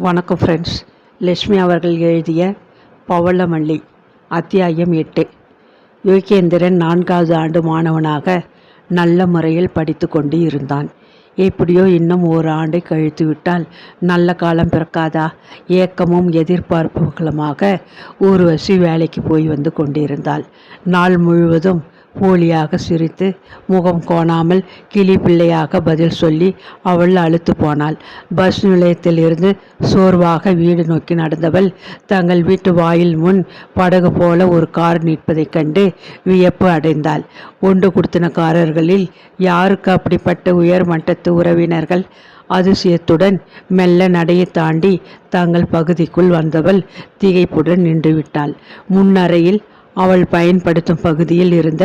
வணக்கம் ஃப்ரெண்ட்ஸ் லட்சுமி அவர்கள் எழுதிய பவளமல்லி அத்தியாயம் எட்டு. யோகேந்திரன் நான்காவது ஆண்டு மாணவனாக நல்ல முறையில் படித்து கொண்டு இருந்தான். எப்படியோ இன்னும் ஒரு ஆண்டை கழித்து விட்டால் நல்ல காலம் பிறக்காதா? ஏக்கமும் எதிர்பார்ப்புகளுமாக ஊர்வசி வேலைக்கு போய் வந்து கொண்டிருந்தாள். நாள் முழுவதும் போலியாக சிரித்து முகம் கோணாமல் கிளி பிள்ளையாக பதில் சொல்லி அவள் அழுத்து போனாள். பஸ் நிலையத்திலிருந்து சோர்வாக வீடு நோக்கி நடந்தவள் தங்கள் வீட்டு வாயில் முன் படகு போல ஒரு கார் நிற்பதைக் கண்டு வியப்பு அடைந்தாள். ஒன்று கொடுத்தனக்காரர்களில் யாருக்கு அப்படிப்பட்ட உயர் மட்டத்து உறவினர்கள்? அதிசயத்துடன் மெல்ல நடையை தாண்டி தங்கள் பகுதிக்குள் வந்தவள் திகைப்புடன் நின்றுவிட்டாள். முன்னறையில் அவள் பயன்படுத்தும் பகுதியில் இருந்த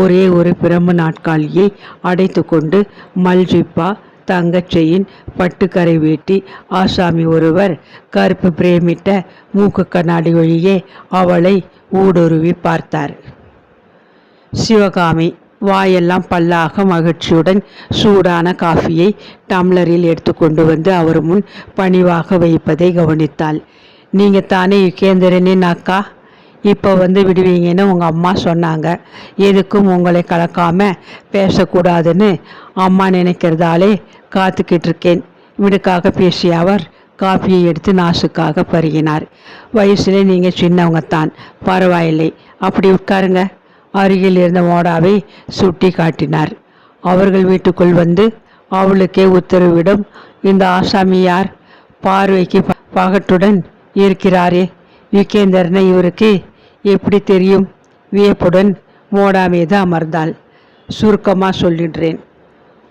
ஒரே ஒரு பிரம்பு நாட்காலியை அடைத்து கொண்டு மல்ஜிப்பா தங்கச்செயின் பட்டுக்கரை வேட்டி ஆசாமி ஒருவர் கருப்பு பிரேமிட்ட மூக்கு கண்ணாடி வழியே அவளை ஊடுருவி பார்த்தார். சிவகாமி வாயெல்லாம் பல்லாக மகிழ்ச்சியுடன் சூடான காஃபியை டம்ளரில் எடுத்துக்கொண்டு வந்து அவர் முன் பணிவாக வைப்பதை கவனித்தாள். நீங்கள் தானே யுகேந்திரனின் அக்கா இப்போ வந்து விடுவீங்கன்னு உங்கள் அம்மா சொன்னாங்க. எதுக்கும் உங்களை கலக்காமல் பேசக்கூடாதுன்னு அம்மா நினைக்கிறதாலே காத்துக்கிட்டு இருக்கேன். விடுக்காக பேசிய அவர் காஃபியை எடுத்து நாசுக்காக பருகினார். வயசுல நீங்கள் சின்னவங்க தான். பரவாயில்லை. அப்படி உட்காருங்க. அருகில் இருந்த மோடாவை சுட்டி காட்டினார். அவர்கள் வீட்டுக்குள் வந்து அவளுக்கே உத்தரவிடும். இந்த ஆசாமி யார்? பார்வைக்கு ப- பகட்டுடன் இருக்கிறாரே. யுகேந்தர்னை இவருக்கு எப்படி தெரியும்? வியப்புடன் மோடா மீது அமர்ந்தாள். சுருக்கமாக சொல்லிடுறேன்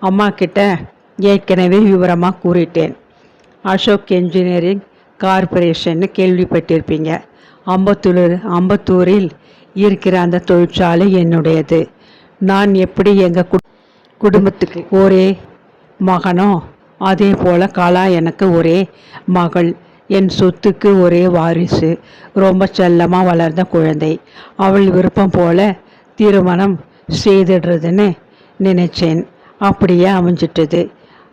அம்மா கிட்ட ஏற்கனவே விவரமாக கூறிட்டேன். அசோக் என்ஜினியரிங் கார்ப்பரேஷன்னு கேள்விப்பட்டிருப்பீங்க. அம்பத்தூர் அம்பத்தூரில் இருக்கிற அந்த தொழிற்சாலை என்னுடையது. நான் எப்படி எங்கள் கு குடும்பத்துக்கு ஒரே மகனோ அதே போல் கலா எனக்கு ஒரே மகள். என் சொத்துக்கு ஒரே வாரிசு. ரொம்ப செல்லமாக வளர்ந்த குழந்தை. அவள் விருப்பம் போல திருமணம் செய்திடுறதுன்னு நினைச்சேன். அப்படியே அமைஞ்சிட்டது.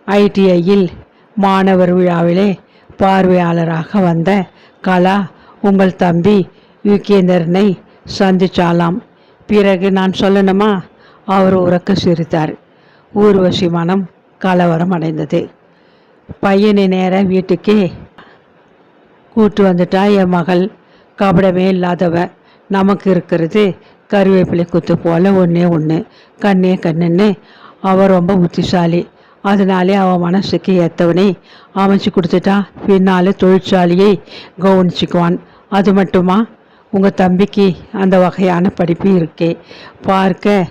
ஐடிஐயில் மாணவர் விழாவிலே பார்வையாளராக வந்த கலா உங்கள் தம்பி யுகேந்தரனை சந்திச்சாலாம். பிறகு நான் சொல்லணுமா? அவர் உறக்க சிரித்தார். ஊர்வசி மனம் கலவரம் அடைந்தது. பையனை நேர வீட்டுக்கே கூட்டு வந்துட்டா என் மகள் கபடமே இல்லாதவ நமக்கு இருக்கிறது கருவேப்பிலை குத்து போல ஒன்றே ஒன்று கண்ணே கண்ணுன்னு. அவன் ரொம்ப புத்திசாலி. அதனாலே அவன் மனசுக்கு ஏற்றவனை அமைச்சு கொடுத்துட்டா பின்னால் தொழிற்சாலையை கவனிச்சுக்குவான். அது மட்டுமா? உங்கள் தம்பிக்கு அந்த வகையான படிப்பு இருக்கே. பார்க்க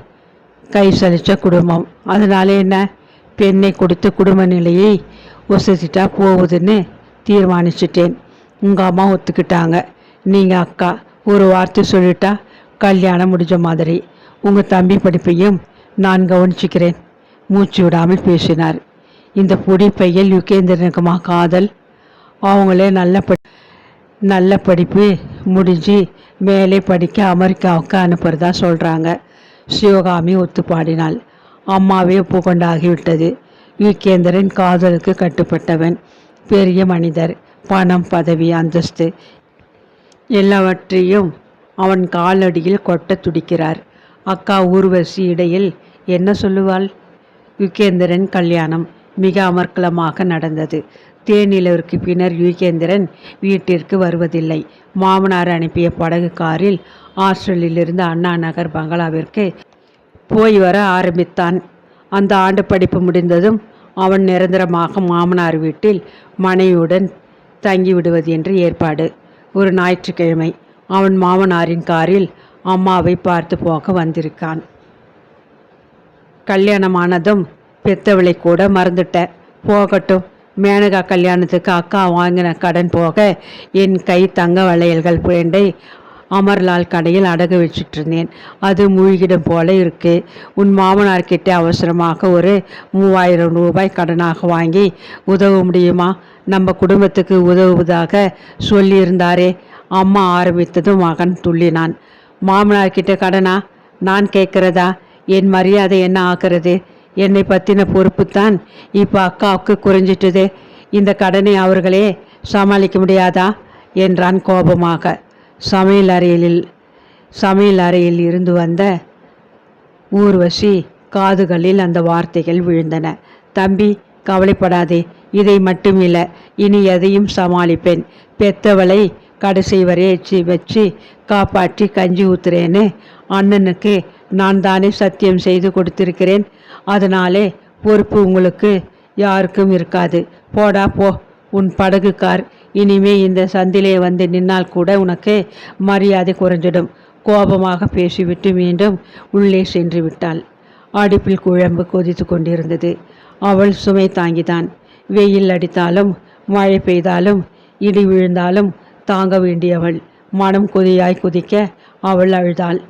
கை சலித்த குடும்பம். அதனால என்ன? பெண்ணை கொடுத்து குடும்ப நிலையை ஒசத்திட்டா போகுதுன்னு தீர்மானிச்சிட்டேன். உங்கள் அம்மா ஒத்துக்கிட்டாங்க. நீங்கள் அக்கா ஒரு வார்த்தை சொல்லிட்டா கல்யாணம் முடிஞ்ச மாதிரி. உங்கள் தம்பி படிப்பையும் நான் கவனிச்சுக்கிறேன். மூச்சு விடாமல் பேசினார். இந்த பொடி பையல் யுகேந்திரனுக்குமா காதல்? அவங்களே நல்ல ப நல்ல படிப்பு முடிஞ்சு மேலே படிக்க அமெரிக்காவுக்கு அனுப்புறதா சொல்கிறாங்க சிவகாமி ஒத்து பாடினாள். அம்மாவே ஒப்புக்கொண்டாகிவிட்டது. யுகேந்திரன் காதலுக்கு கட்டுப்பட்டவன். பெரிய மனிதர். பணம் பதவி அந்தஸ்து எல்லாவற்றையும் அவன் காலடியில் கொட்ட துடிக்கிறார். அக்கா ஊர்வசி இடையில் என்ன சொல்லுவாள்? யுகேந்திரன் கல்யாணம் மிக அமர்க்கலமாக நடந்தது. தேனிலவிற்கு பின்னர் யுகேந்திரன் வீட்டிற்கு வருவதில்லை. மாமனார் அனுப்பிய படகு காரில் ஹாஸ்டலிலிருந்து அண்ணா நகர் பங்களாவிற்கு போய் வர ஆரம்பித்தான். அந்த ஆண்டு படிப்பு முடிந்ததும் அவன் நிரந்தரமாக மாமனார் வீட்டில் மனைவியுடன் தங்கிவிடுவது என்று ஏற்பாடு. ஒரு ஞாயிற்றுக்கிழமை அவன் மாமனாரின் காரில் அம்மாவை பார்த்து போக வந்திருக்கான். கல்யாணமானதும் பெத்தவளை கூட மறந்துட்ட. போகட்டும் மேனகா கல்யாணத்துக்கு அக்கா வாங்கின கடன் போக என் கை தங்க வளையல்கள் வேண்டை அமர்லால் கடையில் அடகு வச்சிட்டு இருந்தேன் அது மூழ்கிடும் போல இருக்கு. உன் மாமனார்கிட்ட அவசரமாக ஒரு மூவாயிரம் ரூபாய் கடனாக வாங்கி உதவ முடியுமா? நம்ம குடும்பத்துக்கு உதவுவதாக சொல்லியிருந்தாரே. அம்மா ஆரம்பித்ததும் மகன் துள்ளினான். மாமனார்கிட்ட கடனா? நான் கேட்குறதா? என் மரியாதை என்ன ஆக்குறது என்னை பற்றின பொறுப்பு தான் இப்போ அக்காவுக்கு குறைஞ்சிட்டது. இந்த கடனை அவர்களே சமாளிக்க முடியாதா? என்றான் கோபமாக. சமையல் அறையில் சமையல் அறையில் இருந்து வந்த ஊர்வசி காதுகளில் அந்த வார்த்தைகள் விழுந்தன. தம்பி கவலைப்படாதே இதை மட்டுமில்லை இனி எதையும் சமாளிப்பேன். பெத்தவளை கடைசி வரை வச்சு வச்சு காப்பாற்றி கஞ்சி ஊத்துறேன்னு அண்ணனுக்கு நான் தானே சத்தியம் செய்து கொடுத்திருக்கிறேன். அதனாலே பொறுப்பு உங்களுக்கு யாருக்கும் இருக்காது. போடா போ. உன் படகு கார் இனிமே இந்த சந்திலே வந்து நின்னால் கூட உனக்கு மரியாதை குறைஞ்சிடும். கோபமாக பேசிவிட்டு மீண்டும் உள்ளே சென்று விட்டாள். அடுப்பில் குழம்பு கொதித்து கொண்டிருந்தது. அவள் சுமை தாங்கிதான். வெயில் அடித்தாலும் மழை பெய்தாலும் இடி விழுந்தாலும் தாங்க வேண்டியவள். மனம் கொதியாய் குதிக்க அவள் அழுதாள்.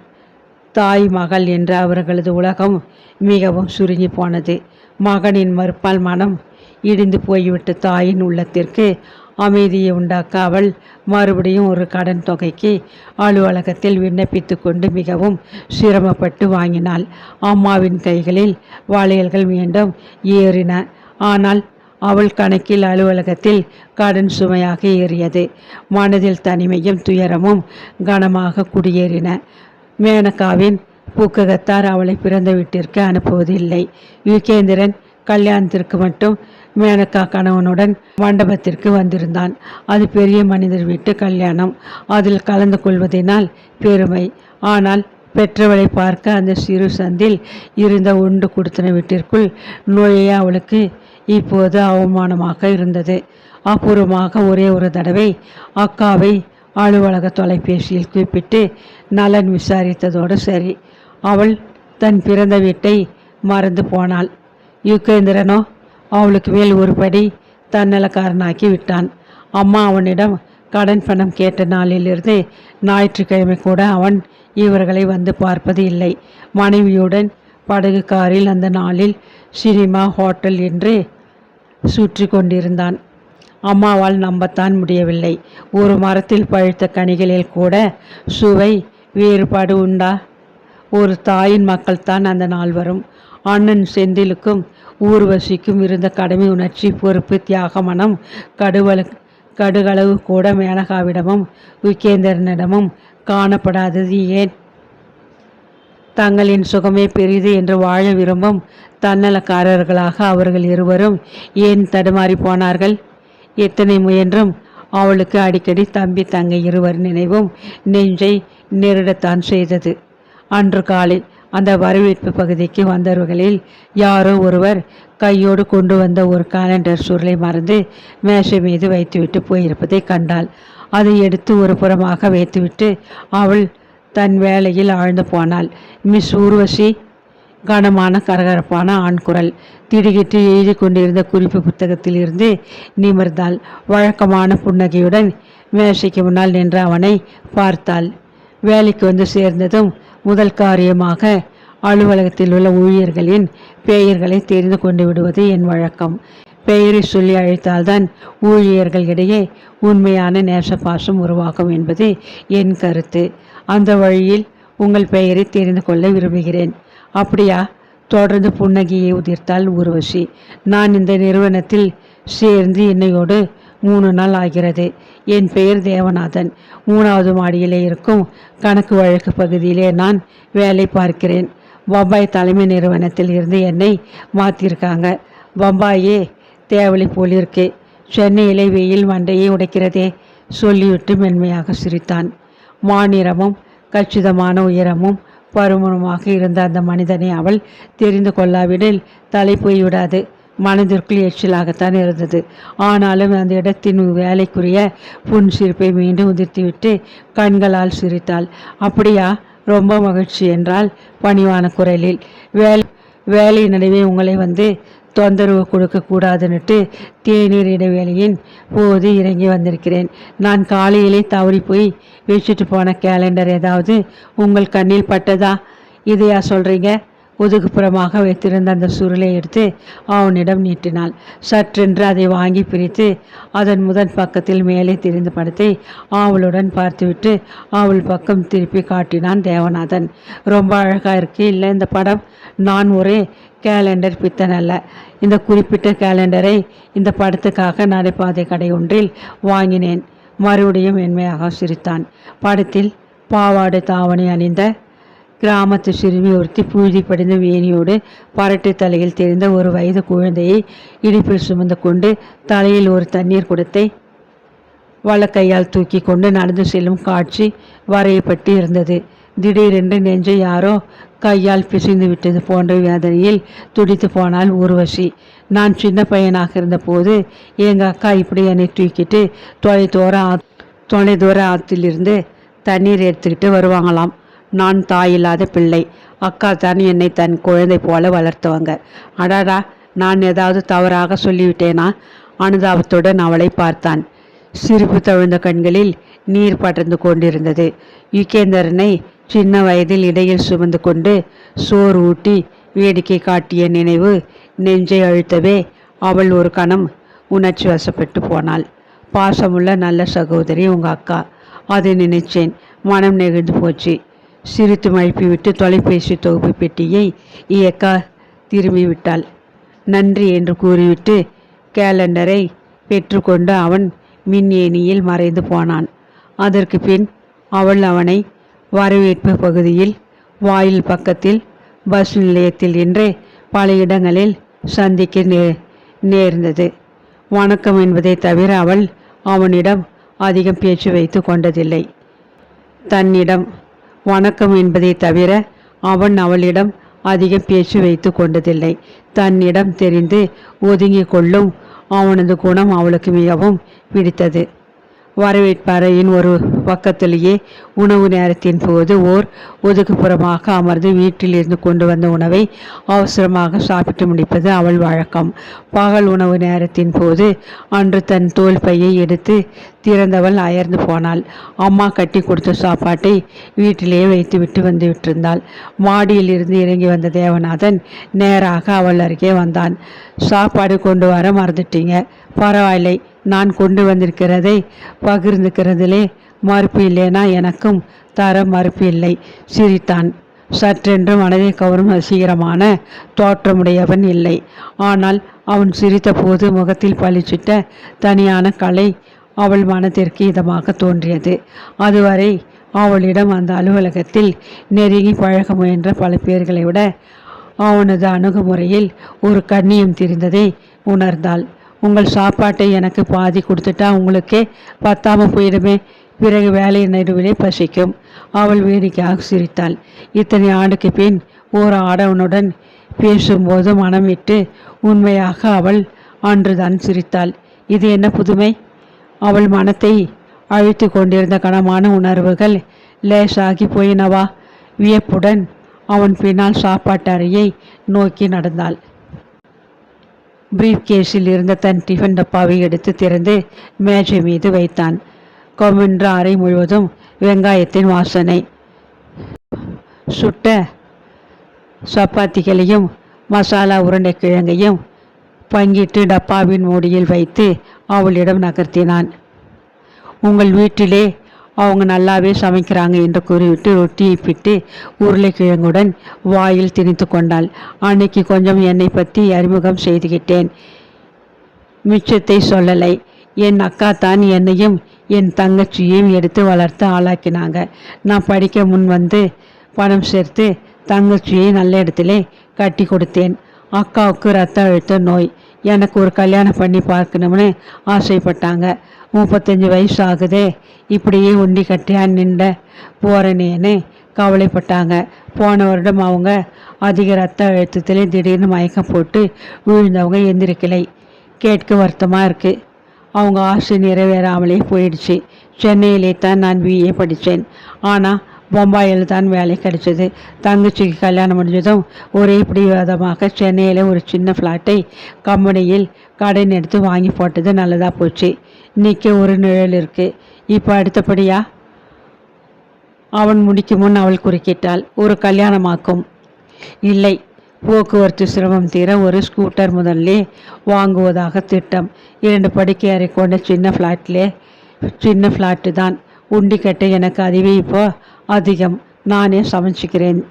தாய் மகள் என்ற அவர்களது உலகம் மிகவும் சுருங்கி போனது. மகனின் மறுப்பால் மனம் இடிந்து போய்விட்ட தாயின் உள்ளத்திற்கு அமைதியை உண்டாக்க அவள் மறுபடியும் ஒரு கடன் தொகைக்கு அலுவலகத்தில் விண்ணப்பித்து கொண்டு மிகவும் சிரமப்பட்டு வாங்கினாள். அம்மாவின் கைகளில் வளையல்கள் மீண்டும் ஏறின. ஆனால் அவள் கணக்கில் அலுவலகத்தில் கடன் சுமையாக ஏறியது. மனதில் தனிமையும் துயரமும் கனமாக குடியேறின. மேனகாவின் பூக்ககத்தார் அவளை பிறந்த வீட்டிற்கு அனுப்புவதில்லை. யுகேந்திரன் கல்யாணத்திற்கு மட்டும் மேனக்கா கணவனுடன் மண்டபத்திற்கு வந்திருந்தான். அது பெரிய மனிதர் வீட்டு கல்யாணம். அதில் கலந்து கொள்வதனால் பெருமை. ஆனால் பெற்றவளை பார்க்க அந்த சிறு சந்தில் இருந்த உண்டு கொடுத்தன வீட்டிற்குள் நோயே அவளுக்கு இப்போது அவமானமாக இருந்தது. அபூர்வமாக ஒரே ஒரு தடவை அக்காவை அலுவலக தொலைபேசியில் கூப்பிட்டு நலன் விசாரித்ததோடு சரி. அவள் தன் பிறந்த வீட்டை மறந்து போனாள். யுகேந்திரனோ அவளுக்கு மேல் ஒருபடி தன்னலக்காரனாக்கி விட்டான். அம்மா அவனிடம் கடன் பணம் கேட்ட நாளிலிருந்து ஞாயிற்றுக்கிழமை கூட அவன் இவர்களை வந்து பார்ப்பது இல்லை. மனைவியுடன் படகு காரில் அந்த நாளில் சினிமா ஹோட்டல் என்று சுற்றி கொண்டிருந்தான். அம்மாவால் நம்பத்தான் முடியவில்லை. ஒரு மரத்தில் பழுத்த கனிகளில் கூட சுவை வேறுபாடு உண்டா? ஒரு தாயின் மக்கள்தான் அந்த நாள் வரும் அண்ணன் செந்திலுக்கும் ஊர்வசிக்கும் இருந்த கடமை உணர்ச்சி பொறுப்பு தியாக மனம் கடுகளவு கூட மேனகாவிடமும் விகேந்திரனிடமும் காணப்படாதது ஏன்? தங்களின் சுகமே பெரிது என்று வாழ விரும்பும் தன்னலக்காரர்களாக அவர்கள் இருவரும் ஏன் தடுமாறி போனார்கள்? எத்தனை முயன்றும் அவளுக்கு அடிக்கடி தம்பி தங்கை இருவர் நினைவும் நெஞ்சை நெருடத்தான் செய்தது. அன்று காலை அந்த வரவேற்பு பகுதிக்கு வந்தவர்களில் யாரோ ஒருவர் கையோடு கொண்டு வந்த ஒரு காலண்டர் சுருளை மறந்து மேஷை மீது வைத்துவிட்டு போயிருப்பதை கண்டாள். அதை எடுத்து ஒரு புறமாக வைத்துவிட்டு அவள் தன் வேலையில் ஆழ்ந்து போனாள். மிஸ் ஊர்வசி கனமான கரகரப்பான ஆண்குரல் திடுகிட்டு எழுதி கொண்டிருந்த குறிப்பு புத்தகத்தில் இருந்து நிமிர்ந்தாள். வழக்கமான புன்னகையுடன் மேசைக்கு முன்னால் நின்று அவனை பார்த்தாள். வேலைக்கு வந்து சேர்ந்ததும் முதல் காரியமாக அலுவலகத்தில் உள்ள ஊழியர்களின் பெயர்களை தெரிந்து கொண்டு விடுவது என் வழக்கம். பெயரை சொல்லி அழைத்தால்தான் ஊழியர்களிடையே உண்மையான நேசபாசம் உருவாகும் என்பது என் கருத்து. அந்த வழியில் உங்கள் பெயரை தெரிந்து கொள்ள விரும்புகிறேன். அப்படியா? தொடர்ந்து புன்னகையை உதிர்த்தாள் ஊர்வசி. நான் இந்த நிறுவனத்தில் சேர்ந்து என்னையோடு மூணு நாள் ஆகிறது. என் பெயர் தேவநாதன். மூணாவது மாடியிலே இருக்கும் கணக்கு வழக்கு பகுதியிலே நான் வேலை பார்க்கிறேன். பம்பாய் தலைமை நிறுவனத்தில் இருந்து என்னை மாற்றிருக்காங்க பம்பாயே தேவலை போலிருக்கு சென்னையிலே வெயில் மண்டையை உடைக்கிறதே சொல்லிவிட்டு மென்மையாக சிரித்தான். மாநிறமும் கச்சிதமான உயரமும் பருமனுமாக இருந்த அந்த மனிதனை அவள் தெரிந்து கொள்ளாவிடில் தலை போய்விடாது மனதிற்குள் எச்சிலாகத்தான் இருந்தது. ஆனாலும் அந்த இடத்தின் வேலைக்குரிய புன் சிரிப்பை மீண்டும் உதிர்த்துவிட்டு கண்களால் சிரித்தாள். அப்படியா? ரொம்ப மகிழ்ச்சி என்றால் பணிவான குரலில். வேலை வேலை நடுவே உங்களை வந்து தொந்தரவு கொடுக்கக்கூடாதுன்னுட்டு தேநீர் இடைவேளையின் போது இறங்கி வந்திருக்கிறேன். நான் காலையிலே தவறி போய் வச்சுட்டு போன கேலண்டர் ஏதாவது உங்கள் கண்ணில் பட்டதா? இதையா சொல்கிறீங்க ஒதுக்குப்புறமாக வைத்திருந்த அந்த சுருளை எடுத்து அவனிடம் நீட்டினாள். சற்றென்று அதை வாங்கி பிரித்து அதன் முதல் பக்கத்தில் மேலே திரிந்து படத்தை அவளுடன் பார்த்துவிட்டு அவள் பக்கம் திருப்பி காட்டினான் தேவநாதன். ரொம்ப அழகாக இருக்கு. இல்லை இந்த படம் நான் ஒரே கேலண்டர் பித்தன் அல்ல. இந்த குறிப்பிட்ட கேலண்டரை இந்த படத்துக்காக நடைபாதை கடை ஒன்றில் வாங்கினேன். மறுபடியும் மென்மையாக சிரித்தான். படத்தில் பாவாடை தாவணி அணிந்த கிராமத்து சிறுமி ஒருத்தி புழுதி படிந்த வேணியோடு பரட்டு தலையில் தெரிந்த ஒரு வயது குழந்தையை இடுப்பில் சுமந்து கொண்டு தலையில் ஒரு தண்ணீர் குடத்தை வலக்கையால் தூக்கி கொண்டு நடந்து செல்லும் காட்சி வரையப்பட்டு இருந்தது. திடீரென்று நெஞ்சை யாரோ கையால் பிசைந்து விட்டது போன்ற வேதனையில் துடித்து போனால் ஊர்வசி. நான் சின்ன பையனாக இருந்தபோது எங்கள் அக்கா இப்படி என்னை தூக்கிட்டு தொலை தூர ஆ தொலை தூர ஆற்றிலிருந்து தண்ணீர் எடுத்துக்கிட்டு வருவாங்களாம். நான் தாயில்லாத பிள்ளை. அக்கா தான் என்னை தன் குழந்தை போல வளர்த்துவங்க. அடாடா நான் ஏதாவது தவறாக சொல்லிவிட்டேனா? அனுதாபத்துடன் அவளை பார்த்தான். சிரிப்பு தழுந்த கண்களில் நீர் படர்ந்து கொண்டிருந்தது. யுகேந்தரனை சின்ன வயதில் இடையில் சுமந்து கொண்டு சோறு ஊட்டி வேடிக்கை காட்டிய நினைவு நெஞ்சை அழுத்தவே அவள் ஒரு கணம் உணர்ச்சி வசப்பட்டு போனாள். பாசமுள்ள நல்ல சகோதரி உங்கள் அக்கா. அதை நினைச்சேன். மனம் நெகிழ்ந்து போச்சு. சிரித்து மழுப்பிவிட்டு தொலைபேசி தொகுப்பு பெட்டியை இயக்கா திரும்பிவிட்டாள். நன்றி என்று கூறிவிட்டு கேலண்டரை பெற்றுக்கொண்டு அவன் மின்னேணியில் மறைந்து போனான். அதற்கு பின் அவள் அவனை வரவேற்பு பகுதியில் வாயில் பக்கத்தில் பஸ் நிலையத்தில் என்று பல இடங்களில் சந்திக்க நே நேர்ந்தது. வணக்கம் என்பதை தவிர அவள் அவனிடம் அதிகம் பேச்சு வைத்து கொண்டதில்லை. தன்னிடம் வணக்கம் என்பதை தவிர அவன் அவளிடம் அதிகம் பேச்சு வைத்து கொண்டதில்லை. தன்னிடம் தெரிந்து ஒதுங்கிக் கொள்ளும் அவனது குணம் அவளுக்கு மிகவும் பிடித்தது. வரவேற்பறையின் ஒரு பக்கத்திலேயே உணவு நேரத்தின் போது ஓர் ஒதுக்குப்புறமாக அமர்ந்து வீட்டில் இருந்து கொண்டு வந்த உணவை அவசரமாக சாப்பிட்டு முடிப்பது அவள் வழக்கம். பகல் உணவு நேரத்தின் போது அன்று தன் தோல் பையை எடுத்து திறந்தவள் அயர்ந்து போனாள். அம்மா கட்டி கொடுத்த சாப்பாட்டை வீட்டிலேயே வைத்து விட்டு வந்து விட்டிருந்தாள். மாடியில் இருந்து இறங்கி வந்த தேவநாதன் நேராக அவள் அருகே வந்தான். சாப்பாடு கொண்டு வர மறந்துட்டீங்க. பரவாயில்லை. நான் கொண்டு வந்திருக்கிறதை பகிர்ந்துக்கிறதிலே மறுப்பு இல்லைனா எனக்கும் தர மறுப்பு இல்லை. சிரித்தான். சற்றென்று மனதை கவரும் வசீகரமான தோற்றமுடையவன் இல்லை. ஆனால் அவன் சிரித்தபோது முகத்தில் பளிச்சிட்ட தனியான கலை அவள் மனதிற்கு இதமாக தோன்றியது. அதுவரை அவளிடம் அந்த அலுவலகத்தில் நெருங்கி பழக முயன்ற பல பேர்களை விட அவனது அணுகுமுறையில் ஒரு கண்ணியம் தெரிந்ததை உணர்ந்தாள். உங்கள் சாப்பாட்டை எனக்கு பாதி கொடுத்துட்டா உங்களுக்கே பத்தாமல் போயிடுமே. பிறகு வேலை நடுவிலே பசிக்கும். அவள் வேடிக்கையாக சிரித்தாள். இத்தனை ஆண்டுக்கு பின் ஓர் ஆடவனுடன் பேசும்போது மனமிட்டு உண்மையாக அவள் அன்றுதான் சிரித்தாள். இது என்ன புதுமை? அவள் மனத்தை அழித்து கொண்டிருந்த கனமான உணர்வுகள் லேசாகி போயினவா? வியப்புடன் அவன் பின்னால் சாப்பாட்டு அறையை நோக்கி நடந்தாள். பிரீஃப் கேஸில் இருந்த தன் டிஃபன் டப்பாவை எடுத்து திறந்து மேஜை மீது வைத்தான். கொமென்ற அறை முழுவதும் வெங்காயத்தின் வாசனை. சுட்ட சப்பாத்திகளையும் மசாலா உருண்டைக்கிழங்கையும் பங்கிட்டு டப்பாவின் மூடியில் வைத்து அவளிடம் நகர்த்தினான். உங்கள் வீட்டிலே அவங்க நல்லாவே சமைக்கிறாங்க என்று கூறிவிட்டு ரொட்டியை பிட்டு உருளைக்கிழங்குடன் வாயில் திணித்து கொண்டாள். அன்னைக்கு கொஞ்சம் என்னை பற்றி அறிமுகம் செய்துகிட்டேன் மிச்சத்தை சொல்லலை. என் அக்கா தான் என்னையும் என் தங்கச்சியையும் எடுத்து வளர்த்து ஆளாக்கினாங்க. நான் படிக்க முன் வந்து பணம் சேர்த்து தங்கச்சியை நல்ல இடத்திலே கட்டி கொடுத்தேன். அக்காவுக்கு ரத்த அழுத்த நோய். எனக்கு ஒரு கல்யாணம் பண்ணி பார்க்கணும்னு ஆசைப்பட்டாங்க. முப்பத்தஞ்சு வயசு ஆகுதே இப்படியே உண்டி கட்டியாக நின்ற போறேனேன்னு கவலைப்பட்டாங்க. போன வருடம் அவங்க அதிக ரத்த அழுத்தத்திலே திடீர்னு மயக்கம் போட்டு விழுந்தவங்க எந்திரிக்கலை. கேட்க வருத்தமாக இருக்குது அவங்க ஆசை நிறைவேறாமலே போயிடுச்சு. சென்னையிலே தான் நான் பிஏ படித்தேன். ஆனால் பொம்பாயில் தான் வேலை கிடைச்சது. தங்கச்சிக்கு கல்யாணம் முடிஞ்சதும் ஒரே பிடிவாதமாக சென்னையில் ஒரு சின்ன ஃப்ளாட்டை கம்பெனியில் கடன் எடுத்து வாங்கி போட்டது நல்லதாக போச்சு. நிற்க ஒரு நிழல் இருக்குது இப்போ அடுத்தபடியா அவன் முடிக்கும் முன் அவள் குறுக்கிட்டாள். ஒரு கல்யாணமாக்கும். இல்லை போக்குவரத்து சிரமம் தீர ஒரு ஸ்கூட்டர் முதல்லே வாங்குவதாக திட்டம். இரண்டு படுக்கை அறை கொண்ட சின்ன ஃப்ளாட்லே சின்ன ஃப்ளாட்டு தான். உண்டி கட்ட எனக்கு அதுவே இப்போ அதிகம். நானே சமைச்சிக்கிறேன்.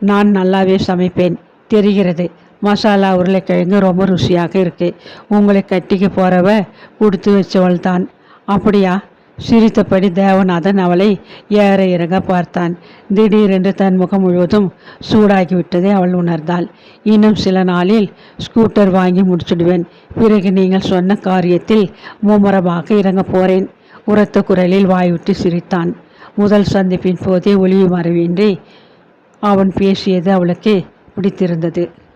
நான் நல்லாவே சமைப்பேன். தெரிகிறது. மசாலா உருளைக்கிழங்கு ரொம்ப ருசியாக இருக்குது உங்களை கட்டிக்க போகிறவ கொடுத்து வச்சவள் தான் அப்படியா? சிரித்தபடி தேவநாதன் அவளை ஏற இறங்க பார்த்தான். திடீரென்று தன் முகம் முழுவதும் சூடாகிவிட்டதை அவள் உணர்ந்தாள். இன்னும் சில நாளில் ஸ்கூட்டர் வாங்கி முடிச்சுடுவேன். பிறகு நீங்கள் சொன்ன காரியத்தில் மும்முரமாக இறங்க போகிறேன் உரத்த குரலில் வாய்விட்டு சிரித்தான். முதல் சந்திப்பின் போதே ஒளிவு மறைவின்றி அவன் பேசியது அவளுக்கு பிடித்திருந்தது.